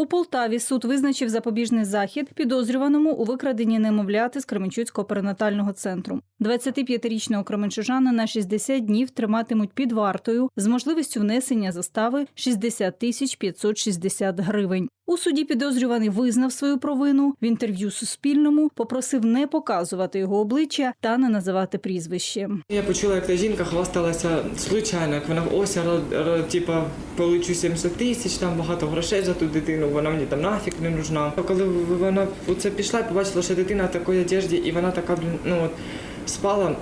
У Полтаві суд визначив запобіжний захід підозрюваному у викраденні немовляти з Кременчуцького перинатального центру. 25-річного кременчужана на 60 днів триматимуть під вартою з можливістю внесення застави 60 тисяч 560 гривень. У суді підозрюваний визнав свою провину. В інтерв'ю Суспільному попросив не показувати його обличчя та не називати прізвище. Я почула, як та жінка хвасталася случайно, як вона ось я типа получу 70 тисяч, там багато грошей за ту дитину, вона мені там нафіг не нужна. Коли вона оце пішла, побачила, що дитина в такій одежді, і вона така, ну от спала.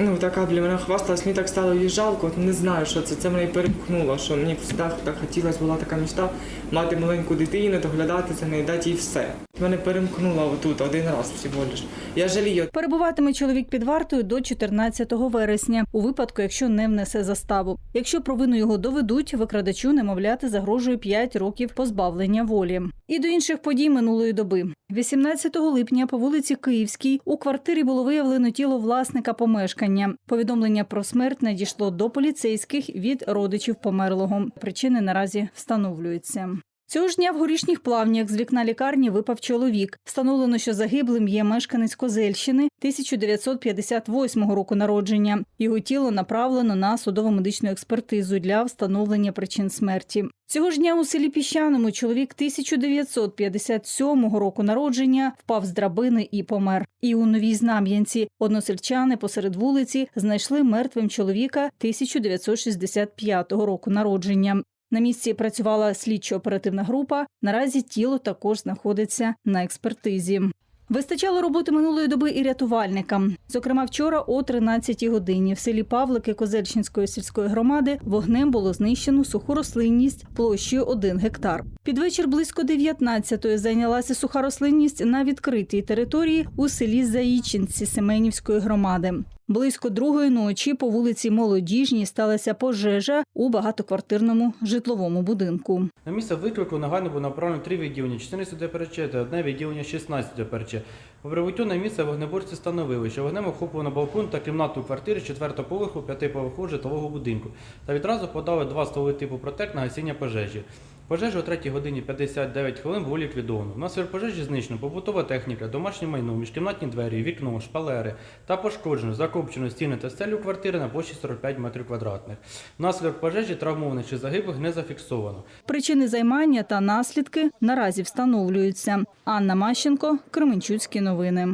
Ну, така, для мене хвасталась, мені так стало її жалко, не знаю, що це. Це мене і перемкнуло, що мені завжди так хотілося, була така мечта мати маленьку дитину, доглядати за нею, дати їй все. Мене перемкнуло отут один раз всього лиш. Я жалію, Перебуватиме чоловік під вартою до 14 вересня, у випадку, якщо не внесе заставу. Якщо провину його доведуть, викрадачу немовляти загрожує 5 років позбавлення волі. І до інших подій минулої доби. 18 липня по вулиці Київській у квартирі було виявлено тіло власника помешкання. Повідомлення про смерть надійшло до поліцейських від родичів померлого. Причини наразі встановлюються. Цього ж дня в горішніх плавнях з вікна лікарні випав чоловік. Встановлено, що загиблим є мешканець Козельщини 1958 року народження. Його тіло направлено на судово-медичну експертизу для встановлення причин смерті. Цього ж дня у селі Піщаному чоловік 1957 року народження впав з драбини і помер. І у новій знам'янці односельчани посеред вулиці знайшли мертвим чоловіка 1965 року народження. На місці працювала слідчо-оперативна група. Наразі тіло також знаходиться на експертизі. Вистачало роботи минулої доби і рятувальникам. Зокрема, вчора о 13-й годині в селі Павлики Козельщинської сільської громади вогнем було знищено суху рослинність площею 1 гектар. Під вечір близько 19-ї зайнялася суха рослинність на відкритій території у селі Заїчинці Семенівської громади. Близько другої ночі по вулиці Молодіжній сталася пожежа у багатоквартирному житловому будинку. На місце виклику негайно було направлено три відділення 14 ДПРЧ та одне відділення 16 ДПРЧ. По прибуттю на місце вогнеборці встановили, що вогнем охоплено балкон та кімнату квартири 4 поверху 5 поверху житлового будинку та відразу подали два стволи типу протек на гасіння пожежі. Пожежу о 3 годині 59 хвилин було ліквідовано. Внаслідок пожежі знищено побутова техніка, домашнє майно, міжкімнатні двері, вікно, шпалери та пошкоджено закопчено стіни та стелю квартири на площі 45 метрів квадратних. Внаслідок пожежі травмованих чи загиблих не зафіксовано. Причини займання та наслідки наразі встановлюються. Анна Мащенко, Кременчуцькі новини.